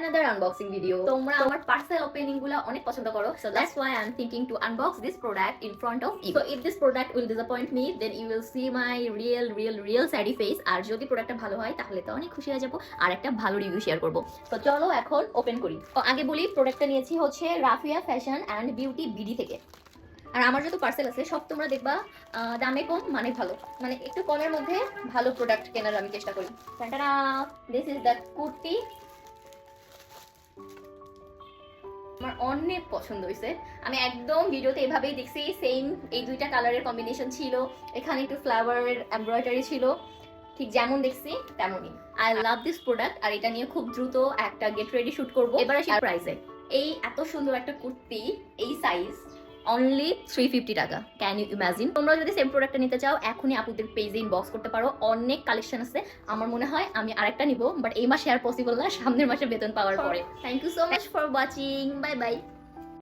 another unboxing video. তোমরা আমার parcel ওপেনিংগুলো অনেক পছন্দ করো, so that's why I'm thinking to unbox this product in front of you. So if this product will disappoint me, then you will see my real real real saddy face. আর যদি প্রোডাক্টটা ভালো হয়, তাহলে তো অনেক খুশি হয়ে যাব আর একটা ভালো রিভিউ শেয়ার করব। তো চলো এখন ওপেন করি। আগে বলি প্রোডাক্টটা নিয়েছি হচ্ছে Rafia fashion and beauty BD থেকে। আর আমার যত পার্সেল আছে, সব তোমরা দেখবা দামে কম মানে ভালো। মানে একটু কমের মধ্যে ভালো প্রোডাক্ট কেনার আমি চেষ্টা করি। দিস ইজ দ্য কুর্তি আমার অনেক পছন্দ হয়েছে আমি একদম ভিডিওতে এভাবেই দেখছি সেম এই দুইটা কালারের কম্বিনেশন ছিল, এখানে একটু ফ্লাওয়ারের এমব্রয়ডারি ছিল, ঠিক যেমন দেখছি তেমনই। আই লাভ দিস প্রোডাক্ট আর এটা নিয়ে খুব দ্রুত একটা গেট রেডি শুট করব। এবার প্রাইসে এই এত সুন্দর একটা কুর্তি, এই সাইজ অনলি থ্রি ফিফটি টাকা। ক্যান ইউ ইমাজিন তোমরা যদি সেম প্রোডাক্টটা নিতে চাও, এখনই আপুদের পেজে ইনবক্স করতে পারো। অনেক কালেকশন আছে। আমার মনে হয় আমি আরেকটা নিব বাট এই মাসে আর পসিবল না, সামনের মাসে বেতন পাওয়ার পরে। Thank you so much for watching bye bye